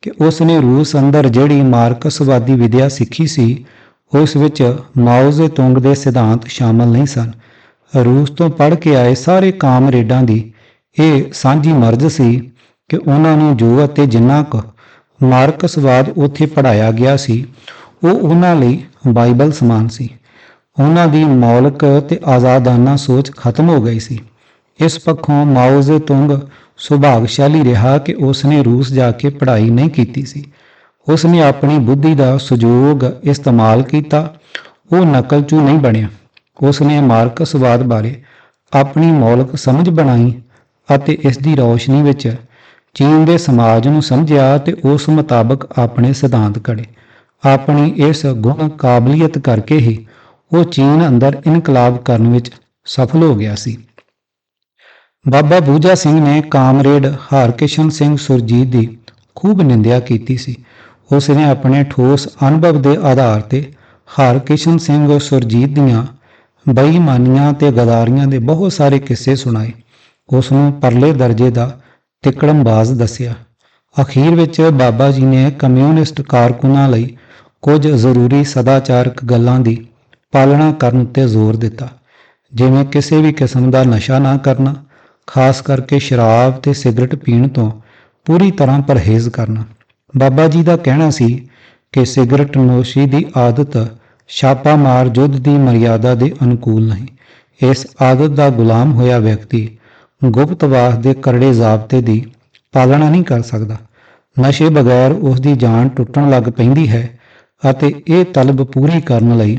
ਕਿ ਉਸ ਨੇ ਰੂਸ ਅੰਦਰ ਜਿਹੜੀ ਮਾਰਕਸਵਾਦੀ ਵਿਦਿਆ ਸਿੱਖੀ ਸੀ, ਉਸ ਵਿੱਚ ਮਾਓ ਜ਼ੇ ਤੁੰਗ ਦੇ ਸਿਧਾਂਤ ਸ਼ਾਮਲ ਨਹੀਂ ਸਨ। ਰੂਸ ਤੋਂ ਪੜ੍ਹ ਕੇ ਆਏ ਸਾਰੇ ਕਾਮਰੇਡਾਂ ਦੀ ਇਹ ਸਾਂਝੀ ਮਰਜ਼ ਸੀ ਕਿ ਉਹਨਾਂ ਨੂੰ ਜੋ ਅਤੇ ਜਿੰਨਾ ਕੁ ਮਾਰਕਸਵਾਦ ਉੱਥੇ ਪੜਾਇਆ ਗਿਆ ਸੀ, ਉਹ ਉਹਨਾਂ ਲਈ ਬਾਈਬਲ ਸਮਾਨ ਸੀ। ਉਹਨਾਂ ਦੀ ਮੌਲਿਕ ਤੇ ਆਜ਼ਾਦਾਨਾ ਸੋਚ ਖਤਮ ਹੋ ਗਈ ਸੀ। ਇਸ ਪੱਖੋਂ ਮਾਓ ਜ਼ੇ ਤੁੰਗ ਸੁਭਾਗਸ਼ਾਲੀ ਰਿਹਾ ਕਿ ਉਸ ਨੇ ਰੂਸ ਜਾ ਕੇ ਪੜ੍ਹਾਈ ਨਹੀਂ ਕੀਤੀ ਸੀ। ਉਸ ਨੇ ਆਪਣੀ ਬੁੱਧੀ ਦਾ ਸੁਯੋਗ ਇਸਤੇਮਾਲ ਕੀਤਾ। ਉਹ ਨਕਲਚੂ ਨਹੀਂ ਬਣਿਆ। ਉਸ ਨੇ ਮਾਰਕਸਵਾਦ ਬਾਰੇ ਆਪਣੀ ਮੌਲਿਕ ਸਮਝ ਬਣਾਈ ਅਤੇ ਇਸ ਦੀ ਰੌਸ਼ਨੀ ਵਿੱਚ ਚੀਨ ਦੇ ਸਮਾਜ ਨੂੰ ਸਮਝਿਆ ਤੇ ਉਸ ਮੁਤਾਬਕ ਆਪਣੇ ਸਿਧਾਂਤ ਘੜੇ ਆਪਣੀ ਇਸ ਗੁਣ ਕਾਬਲੀਅਤ ਕਰਕੇ ਹੀ ਉਹ ਚੀਨ ਅੰਦਰ ਇਨਕਲਾਬ ਕਰਨ ਵਿੱਚ ਸਫਲ ਹੋ ਗਿਆ ਸੀ। ਬਾਬਾ ਬੂਜਾ ਸਿੰਘ ਨੇ ਕਾਮਰੇਡ ਹਰਕਿਸ਼ਨ ਸਿੰਘ ਸੁਰਜੀਤ ਦੀ ਖੂਬ ਨਿੰਦਿਆ ਕੀਤੀ ਸੀ। ਉਸ ਨੇ ਆਪਣੇ ਠੋਸ ਅਨੁਭਵ ਦੇ ਆਧਾਰ ਤੇ ਹਰਕਿਸ਼ਨ ਸਿੰਘ ਸੁਰਜੀਤ ਦੀਆਂ ਬੇਈਮਾਨੀਆਂ ਤੇ ਗਦਾਰੀਆਂ ਦੇ ਬਹੁਤ ਸਾਰੇ ਕਿੱਸੇ ਸੁਣਾਏ। ਉਸ ਨੂੰ ਪਰਲੇ ਦਰਜੇ ਦਾ ਤਿਕੜਮਬਾਜ਼ ਦੱਸਿਆ। ਅਖੀਰ ਵਿੱਚ ਬਾਬਾ ਜੀ ਨੇ ਕਮਿਊਨਿਸਟ ਕਾਰਕੁਨਾਂ ਲਈ ਕੁਝ ਜ਼ਰੂਰੀ ਸਦਾਚਾਰਕ ਗੱਲਾਂ ਦੀ ਪਾਲਣਾ ਕਰਨ ਉੱਤੇ ਜ਼ੋਰ ਦਿੱਤਾ, ਜਿਵੇਂ ਕਿਸੇ ਵੀ ਕਿਸਮ ਦਾ ਨਸ਼ਾ ਨਾ ਕਰਨਾ ਖਾਸ ਕਰਕੇ ਸ਼ਰਾਬ ਤੇ ਸਿਗਰਟ ਪੀਣ ਤੋਂ ਪੂਰੀ ਤਰ੍ਹਾਂ ਪਰਹੇਜ਼ ਕਰਨਾ। ਬਾਬਾ ਜੀ ਦਾ ਕਹਿਣਾ ਸੀ ਕਿ ਸਿਗਰਟ ਨੋਸ਼ੀ ਦੀ ਆਦਤ ਛਾਪਾਮਾਰ ਯੁੱਧ ਦੀ ਮਰਿਆਦਾ ਦੇ ਅਨੁਕੂਲ ਨਹੀਂ। ਇਸ ਆਦਤ ਦਾ ਗੁਲਾਮ ਹੋਇਆ ਵਿਅਕਤੀ ਗੁਪਤਵਾਸ ਦੇ ਕਰੜੇ ਜ਼ਾਬਤੇ ਦੀ ਪਾਲਣਾ ਨਹੀਂ ਕਰ ਸਕਦਾ। ਨਸ਼ੇ ਬਗੈਰ ਉਸ ਦੀ ਜਾਨ ਟੁੱਟਣ ਲੱਗ ਪੈਂਦੀ ਹੈ ਅਤੇ ਇਹ ਤਲਬ ਪੂਰੀ ਕਰਨ ਲਈ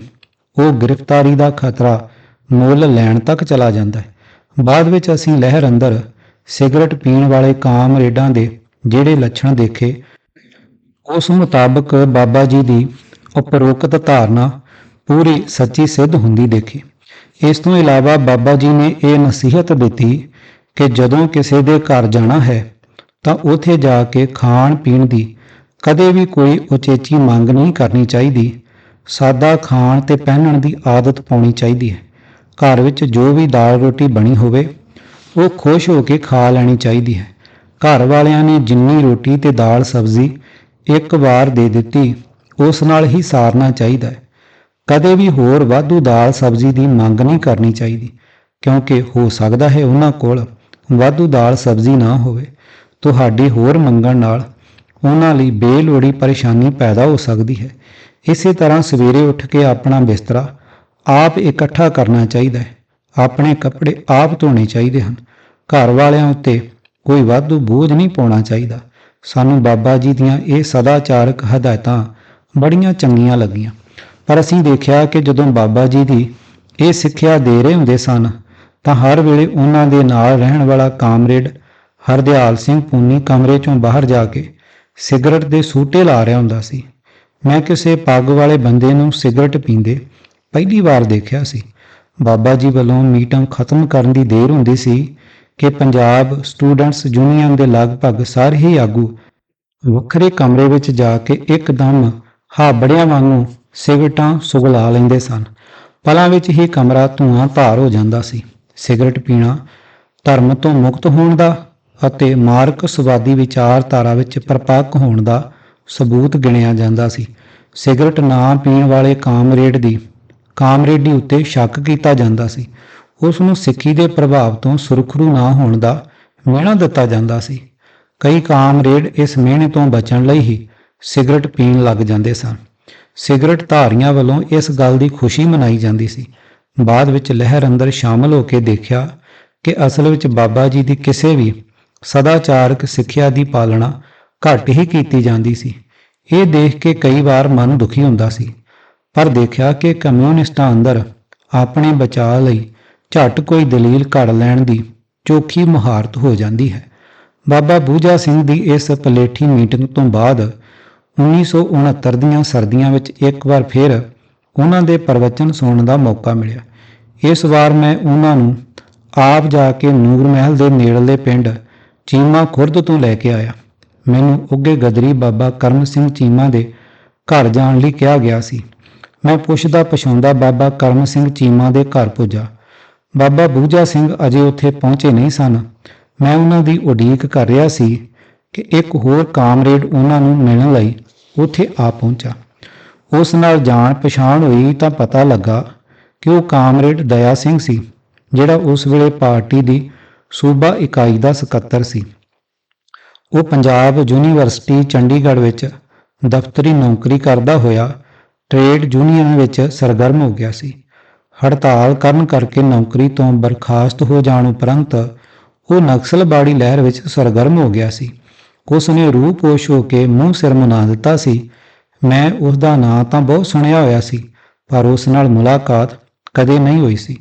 ਉਹ ਗ੍ਰਿਫਤਾਰੀ ਦਾ ਖਤਰਾ ਮੁੱਲ ਲੈਣ ਤੱਕ ਚਲਾ ਜਾਂਦਾ ਹੈ। ਬਾਅਦ ਵਿੱਚ ਅਸੀਂ ਲਹਿਰ ਅੰਦਰ ਸਿਗਰਟ ਪੀਣ ਵਾਲੇ ਕਾਮਰੇਡਾਂ ਦੇ ਜਿਹੜੇ ਲੱਛਣ ਦੇਖੇ, ਉਸ ਮੁਤਾਬਕ ਬਾਬਾ ਜੀ ਦੀ ਉਪਰੋਕਤ ਧਾਰਨਾ ਪੂਰੀ ਸੱਚੀ ਸਿੱਧ ਹੁੰਦੀ ਦੇਖੀ। ਇਸ ਤੋਂ ਇਲਾਵਾ ਬਾਬਾ ਜੀ ਨੇ ਇਹ ਨਸੀਹਤ ਦਿੱਤੀ ਕਿ ਜਦੋਂ ਕਿਸੇ ਦੇ ਘਰ ਜਾਣਾ ਹੈ, ਤਾਂ ਉੱਥੇ ਜਾ ਕੇ ਖਾਣ ਪੀਣ ਦੀ ਕਦੇ ਵੀ ਕੋਈ ਉਚੇਚੀ ਮੰਗ ਨਹੀਂ ਕਰਨੀ ਚਾਹੀਦੀ। ਸਾਦਾ ਖਾਣ ਤੇ ਪਹਿਨਣ ਦੀ ਆਦਤ ਪਾਉਣੀ ਚਾਹੀਦੀ ਹੈ। ਘਰ ਵਿੱਚ ਜੋ ਵੀ ਦਾਲ ਰੋਟੀ ਬਣੀ ਹੋਵੇ, ਉਹ ਖੁਸ਼ ਹੋ ਕੇ ਖਾ ਲੈਣੀ ਚਾਹੀਦੀ ਹੈ। ਘਰ ਵਾਲਿਆਂ ਨੇ ਜਿੰਨੀ ਰੋਟੀ ਤੇ ਦਾਲ ਸਬਜ਼ੀ ਇੱਕ ਵਾਰ ਦੇ ਦਿੱਤੀ, ਉਸ ਨਾਲ ਹੀ ਸਾਰਨਾ ਚਾਹੀਦਾ ਹੈ। ਕਦੇ ਵੀ ਹੋਰ ਵਾਧੂ ਦਾਲ ਸਬਜ਼ੀ ਦੀ ਮੰਗ ਨਹੀਂ ਕਰਨੀ ਚਾਹੀਦੀ, ਕਿਉਂਕਿ ਹੋ ਸਕਦਾ ਹੈ ਉਹਨਾਂ ਕੋਲ ਵਾਧੂ ਦਾਲ ਸਬਜ਼ੀ ਨਾ ਹੋਵੇ। ਤੁਹਾਡੀ ਹੋਰ ਮੰਗਣ ਨਾਲ ਉਹਨਾਂ ਲਈ ਬੇਲੋੜੀ ਪਰੇਸ਼ਾਨੀ ਪੈਦਾ ਹੋ ਸਕਦੀ ਹੈ। ਇਸੇ ਤਰ੍ਹਾਂ ਸਵੇਰੇ ਉੱਠ ਕੇ ਆਪਣਾ ਬਿਸਤਰਾ ਆਪ ਇਕੱਠਾ ਕਰਨਾ ਚਾਹੀਦਾ ਹੈ। ਆਪਣੇ ਕੱਪੜੇ ਆਪ ਧੋਣੇ ਚਾਹੀਦੇ ਹਨ। ਘਰ ਵਾਲਿਆਂ ਉੱਤੇ ਕੋਈ ਵਾਧੂ ਬੋਝ ਨਹੀਂ ਪਾਉਣਾ ਚਾਹੀਦਾ। ਸਾਨੂੰ ਬਾਬਾ ਜੀ ਦੀਆਂ ਇਹ ਸਦਾਚਾਰਕ ਹਦਾਇਤਾਂ ਬੜੀਆਂ ਚੰਗੀਆਂ ਲੱਗੀਆਂ। ਪਰ ਅਸੀਂ ਦੇਖਿਆ ਕਿ ਜਦੋਂ ਬਾਬਾ ਜੀ ਦੀ ਇਹ ਸਿੱਖਿਆ ਦੇ ਰਹੇ ਹੁੰਦੇ ਸਨ, ਤਾਂ ਹਰ ਵੇਲੇ ਉਹਨਾਂ ਦੇ ਨਾਲ ਰਹਿਣ ਵਾਲਾ ਕਾਮਰੇਡ ਹਰਦਿਆਲ ਸਿੰਘ ਪੂਨੀ ਕਮਰੇ ਚੋਂ ਬਾਹਰ ਜਾ ਕੇ ਸਿਗਰਟ ਦੇ ਸੂਟੇ ਲਾ ਰਿਹਾ ਹੁੰਦਾ ਸੀ। ਮੈਂ ਕਿਸੇ ਪੱਗ ਵਾਲੇ ਬੰਦੇ ਨੂੰ ਸਿਗਰਟ ਪੀਂਦੇ ਪਹਿਲੀ ਵਾਰ ਦੇਖਿਆ ਸੀ। ਬਾਬਾ ਜੀ ਵੱਲੋਂ ਮੀਟਿੰਗ ਖਤਮ ਕਰਨ ਦੀ ਦੇਰ ਹੁੰਦੀ ਸੀ ਕਿ ਪੰਜਾਬ ਸਟੂਡੈਂਟਸ ਯੂਨੀਅਨ ਦੇ ਲਗਭਗ ਸਾਰੇ ਹੀ ਆਗੂ ਵੱਖਰੇ ਕਮਰੇ ਵਿੱਚ ਜਾ ਕੇ ਇੱਕਦਮ ਹਾਬੜਿਆਂ ਵਾਂਗੂ ਸਿਗਰਟਾਂ ਸੁਗਲਾ ਲੈਂਦੇ ਸਨ। ਪਲਾਂ ਵਿੱਚ ਹੀ ਕਮਰਾ ਧੂਆਂ ਧਾਰ ਹੋ ਜਾਂਦਾ ਸੀ। ਸਿਗਰਟ ਪੀਣਾ ਧਰਮ ਤੋਂ ਮੁਕਤ ਹੋਣ ਦਾ ਅਤੇ ਮਾਰਕਸਵਾਦੀ ਵਿਚਾਰਧਾਰਾ ਵਿੱਚ ਪਰਪੱਕ ਹੋਣ ਦਾ ਸਬੂਤ ਗਿਣਿਆ ਜਾਂਦਾ ਸੀ। ਸਿਗਰਟ ਨਾ ਪੀਣ ਵਾਲੇ ਕਾਮਰੇਡ ਦੀ ਕਾਮਰੇਡੀ ਉੱਤੇ ਸ਼ੱਕ ਕੀਤਾ ਜਾਂਦਾ ਸੀ। ਉਸ ਨੂੰ ਸਿੱਖੀ ਦੇ ਪ੍ਰਭਾਵ ਤੋਂ ਸੁਰਖਰੂ ਨਾ ਹੋਣ ਦਾ ਮਿਹਣਾ ਦਿੱਤਾ ਜਾਂਦਾ ਸੀ। ਕਈ ਕਾਮਰੇਡ ਇਸ ਮਿਹਣੇ ਤੋਂ ਬਚਣ ਲਈ ਹੀ ਸਿਗਰਟ ਪੀਣ ਲੱਗ ਜਾਂਦੇ ਸਨ। ਸਿਗਰਟ ਧਾਰੀਆਂ ਵੱਲੋਂ ਇਸ ਗੱਲ ਦੀ ਖੁਸ਼ੀ ਮਨਾਈ ਜਾਂਦੀ ਸੀ। ਬਾਅਦ ਵਿੱਚ ਲਹਿਰ ਅੰਦਰ ਸ਼ਾਮਲ ਹੋ ਕੇ ਦੇਖਿਆ ਕਿ ਅਸਲ ਵਿੱਚ ਬਾਬਾ ਜੀ ਦੀ ਕਿਸੇ ਵੀ ਸਦਾਚਾਰਕ ਸਿੱਖਿਆ ਦੀ ਪਾਲਣਾ ਘੱਟ ਹੀ ਕੀਤੀ ਜਾਂਦੀ ਸੀ। ਇਹ ਦੇਖ ਕੇ ਕਈ ਵਾਰ ਮਨ ਦੁਖੀ ਹੁੰਦਾ ਸੀ। ਪਰ ਦੇਖਿਆ ਕਿ ਕਮਿਊਨਿਸਟਾਂ ਅੰਦਰ ਆਪਣੇ ਬਚਾਅ ਲਈ ਝਟ ਕੋਈ ਦਲੀਲ ਘੜ ਲੈਣ ਦੀ ਚੋਖੀ ਮੁਹਾਰਤ ਹੋ ਜਾਂਦੀ ਹੈ। ਬਾਬਾ ਬੂਜਾ ਸਿੰਘ ਦੀ ਇਸ ਪਲੇਠੀ ਮੀਟਿੰਗ ਤੋਂ ਬਾਅਦ 1969 ਦੀਆਂ ਸਰਦੀਆਂ ਵਿੱਚ ਇੱਕ ਵਾਰ ਫਿਰ ਉਹਨਾਂ ਦੇ ਪ੍ਰਵਚਨ ਸੁਣਨ ਦਾ ਮੌਕਾ ਮਿਲਿਆ। ਇਸ ਵਾਰ ਮੈਂ ਉਹਨਾਂ ਨੂੰ ਆਪ ਜਾ ਕੇ ਨੂਰ ਮਹਿਲ ਦੇ ਨੇੜਲੇ ਪਿੰਡ ਚੀਮਾ ਖੁਰਦ ਤੋਂ ਲੈ ਕੇ ਆਇਆ। ਮੈਨੂੰ ਉੱਗੇ ਗਦਰੀ ਬਾਬਾ ਕਰਮ ਸਿੰਘ ਚੀਮਾ ਦੇ ਘਰ ਜਾਣ ਲਈ ਕਿਹਾ ਗਿਆ ਸੀ। ਮੈਂ ਪੁੱਛਦਾ ਪਛਾਉਂਦਾ ਬਾਬਾ ਕਰਮ ਸਿੰਘ ਚੀਮਾ ਦੇ ਘਰ ਪੁੱਜਾ। ਬਾਬਾ ਬੂਝਾ ਸਿੰਘ ਅਜੇ ਉੱਥੇ ਪਹੁੰਚੇ ਨਹੀਂ ਸਨ। ਮੈਂ ਉਹਨਾਂ ਦੀ ਉਡੀਕ ਕਰ ਰਿਹਾ ਸੀ ਕਿ ਇੱਕ ਹੋਰ ਕਾਮਰੇਡ ਉਹਨਾਂ ਨੂੰ ਮਿਲਣ ਲਈ ਉੱਥੇ ਆ ਪਹੁੰਚਾ। ਉਸ ਨਾਲ ਜਾਣ ਪਛਾਣ ਹੋਈ ਤਾਂ ਪਤਾ ਲੱਗਾ ਕਿ ਉਹ ਕਾਮਰੇਡ ਦਇਆ ਸਿੰਘ ਸੀ, ਜਿਹੜਾ ਉਸ ਵੇਲੇ ਪਾਰਟੀ ਦੀ ਸੂਬਾ ਇਕਾਈ ਦਾ ਸਕੱਤਰ ਸੀ। ਉਹ ਪੰਜਾਬ ਯੂਨੀਵਰਸਿਟੀ ਚੰਡੀਗੜ੍ਹ ਵਿੱਚ ਦਫ਼ਤਰੀ ਨੌਕਰੀ ਕਰਦਾ ਹੋਇਆ ਟ੍ਰੇਡ ਯੂਨੀਅਨ ਵਿੱਚ ਸਰਗਰਮ ਹੋ ਗਿਆ ਸੀ। ਹੜਤਾਲ ਕਰਨ ਕਰਕੇ ਨੌਕਰੀ ਤੋਂ ਬਰਖਾਸਤ ਹੋ ਜਾਣ ਉਪਰੰਤ ਉਹ ਨਕਸਲਬਾੜੀ ਲਹਿਰ ਵਿੱਚ ਸਰਗਰਮ ਹੋ ਗਿਆ ਸੀ। ਉਸ ਨੇ ਰੂਹ ਪੋਸ਼ ਹੋ ਕੇ ਮੂੰਹ ਸਿਰ ਮਨਾ ਦਿੱਤਾ ਸੀ। ਮੈਂ ਉਸ ਦਾ ਨਾਂ ਤਾਂ ਬਹੁਤ ਸੁਣਿਆ ਹੋਇਆ ਸੀ, ਪਰ ਉਸ ਨਾਲ ਮੁਲਾਕਾਤ ਕਦੇ ਨਹੀਂ ਹੋਈ ਸੀ।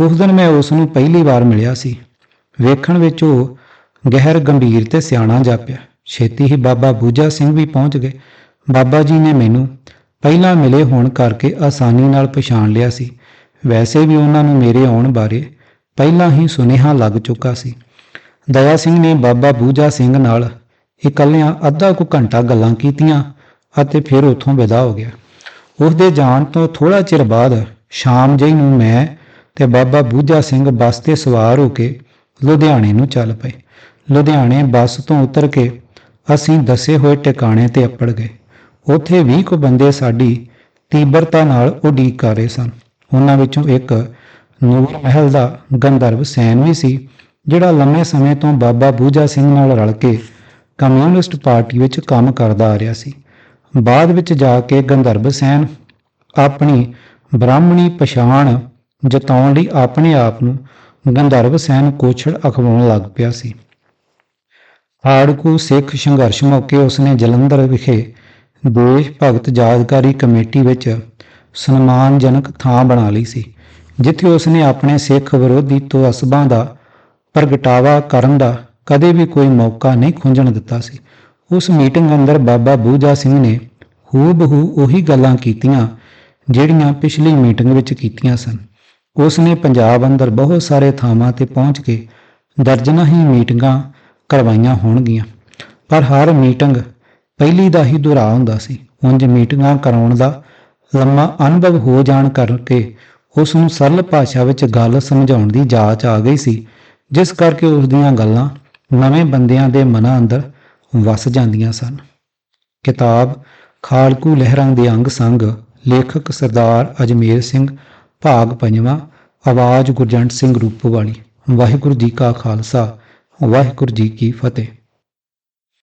ਉਸ ਦਿਨ ਮੈਂ ਉਸ ਨੂੰ ਪਹਿਲੀ ਵਾਰ ਮਿਲਿਆ ਸੀ। ਵੇਖਣ ਵਿੱਚ ਉਹ ਗਹਿਰ ਗੰਭੀਰ ਤੇ ਸਿਆਣਾ ਜਾਪਿਆ। ਛੇਤੀ ਹੀ ਬਾਬਾ ਬੂਜਾ ਸਿੰਘ ਵੀ ਪਹੁੰਚ ਗਏ। ਬਾਬਾ ਜੀ ਨੇ ਮੈਨੂੰ ਪਹਿਲਾਂ ਮਿਲੇ ਹੋਣ ਕਰਕੇ ਆਸਾਨੀ ਨਾਲ ਪਛਾਣ ਲਿਆ ਸੀ। ਵੈਸੇ ਵੀ ਉਹਨਾਂ ਨੂੰ ਮੇਰੇ ਆਉਣ ਬਾਰੇ ਪਹਿਲਾਂ ਹੀ ਸੁਨੇਹਾ ਲੱਗ ਚੁੱਕਾ ਸੀ। ਦਇਆ ਸਿੰਘ ਨੇ ਬਾਬਾ ਬੂਜਾ ਸਿੰਘ ਨਾਲ ਇਕੱਲਿਆਂ ਅੱਧਾ ਕੁ ਘੰਟਾ ਗੱਲਾਂ ਕੀਤੀਆਂ ਅਤੇ ਫਿਰ ਉੱਥੋਂ ਵਿਦਾ ਹੋ ਗਿਆ। ਉਸ ਦੇ ਜਾਣ ਤੋਂ ਥੋੜਾ ਚਿਰ ਬਾਅਦ ਸ਼ਾਮ ਜਿਹੀ ਨੂੰ ਮੈਂ ਤੇ ਬਾਬਾ ਬੂਜਾ ਸਿੰਘ ਬੱਸ ਤੇ ਸਵਾਰ ਹੋ ਕੇ ਲੁਧਿਆਣੇ ਨੂੰ ਚੱਲ ਪਏ। ਲੁਧਿਆਣੇ ਬੱਸ ਤੋਂ ਉਤਰ ਕੇ ਅਸੀਂ ਦੱਸੇ ਹੋਏ ਟਿਕਾਣੇ ਤੇ ਅੱਪੜ ਗਏ। ਉੱਥੇ 20 ਕੁ ਬੰਦੇ ਸਾਡੀ ਤੀਬਰਤਾ ਨਾਲ ਉਡੀਕ ਕਰ ਰਹੇ ਸਨ। ਉਹਨਾਂ ਵਿੱਚੋਂ ਇੱਕ ਨੂਰ ਮਹਿਲ ਦਾ ਗੰਧਰਵ ਸੈਨ ਵੀ ਸੀ, ਜਿਹੜਾ ਲੰਮੇ ਸਮੇਂ ਤੋਂ ਬਾਬਾ ਬੂਜਾ ਸਿੰਘ ਨਾਲ ਰਲ ਕੇ ਕਮਿਊਨਿਸਟ ਪਾਰਟੀ ਵਿੱਚ ਕੰਮ ਕਰਦਾ ਆ ਰਿਹਾ ਸੀ। ਬਾਅਦ ਵਿੱਚ ਜਾ ਕੇ ਗੰਧਰਵ ਸੈਨ ਆਪਣੀ ਬ੍ਰਾਹਮਣੀ ਪਛਾਣ ਜਤਾਉਣ ਲਈ ਆਪਣੇ ਆਪ ਨੂੰ ਗੰਧਰਵ ਸੈਨ ਕੋਛੜ ਅਖਵਾਉਣ ਲੱਗ ਪਿਆ ਸੀ। ਆੜਕੂ ਸਿੱਖ ਸੰਘਰਸ਼ ਮੌਕੇ ਉਸਨੇ ਜਲੰਧਰ ਵਿਖੇ ਦੇਸ਼ ਭਗਤ ਯਾਦਗਾਰੀ ਕਮੇਟੀ ਵਿੱਚ ਸਨਮਾਨਜਨਕ ਥਾਂ ਬਣਾ ਲਈ ਸੀ, ਜਿੱਥੇ ਉਸਨੇ ਆਪਣੇ ਸਿੱਖ ਵਿਰੋਧੀ ਤਵਸਬਾਂ ਦਾ ਪ੍ਰਗਟਾਵਾ ਕਰਨ ਦਾ ਕਦੇ ਵੀ ਕੋਈ ਮੌਕਾ ਨਹੀਂ ਖੁੰਝਣ ਦਿੱਤਾ ਸੀ। ਉਸ ਮੀਟਿੰਗ ਅੰਦਰ ਬਾਬਾ ਬੂਜਾ ਸਿੰਘ ਨੇ ਹੂਬਹੂ ਉਹੀ ਗੱਲਾਂ ਕੀਤੀਆਂ ਜਿਹੜੀਆਂ ਪਿਛਲੀ ਮੀਟਿੰਗ ਵਿੱਚ ਕੀਤੀਆਂ ਸਨ। ਉਸ ਨੇ ਪੰਜਾਬ ਅੰਦਰ ਬਹੁਤ ਸਾਰੇ ਥਾਵਾਂ ਤੇ ਪਹੁੰਚ ਕੇ ਦਰਜਨਾਂ ਹੀ ਮੀਟਿੰਗਾਂ ਕਰਵਾਈਆਂ ਹੋਣਗੀਆਂ, ਪਰ ਹਰ ਮੀਟਿੰਗ ਪਹਿਲੀ ਦਾ ਹੀ ਦੁਹਰਾ ਹੁੰਦਾ ਸੀ। ਉਂਝ ਮੀਟਿੰਗਾਂ ਕਰਾਉਣ ਦਾ ਲੰਮਾ ਅਨੁਭਵ ਹੋ ਜਾਣ ਕਰਕੇ ਉਸ ਨੂੰ ਸਰਲ ਭਾਸ਼ਾ ਵਿੱਚ ਗੱਲ ਸਮਝਾਉਣ ਦੀ ਜਾਚ ਆ ਗਈ ਸੀ, ਜਿਸ ਕਰਕੇ ਉਸ ਦੀਆਂ ਗੱਲਾਂ ਨਵੇਂ ਬੰਦਿਆਂ ਦੇ ਮਨਾਂ ਅੰਦਰ ਵਸ ਜਾਂਦੀਆਂ ਸਨ। ਕਿਤਾਬ ਖਾਲਕੂ ਲਹਿਰਾਂ ਦੇ ਅੰਗ ਸੰਗ, ਲੇਖਕ ਸਰਦਾਰ ਅਜਮੇਰ ਸਿੰਘ ਭਾਗ ਪੰਜਵਾਂ, ਆਵਾਜ਼ ਗੁਰਜੰਟ ਸਿੰਘ ਰੂਪਵਾਲੀ ਵਾਹਿਗੁਰੂ ਜੀ ਕਾ ਖਾਲਸਾ, ਵਾਹਿਗੁਰੂ ਜੀ ਕੀ ਫਤਿਹ।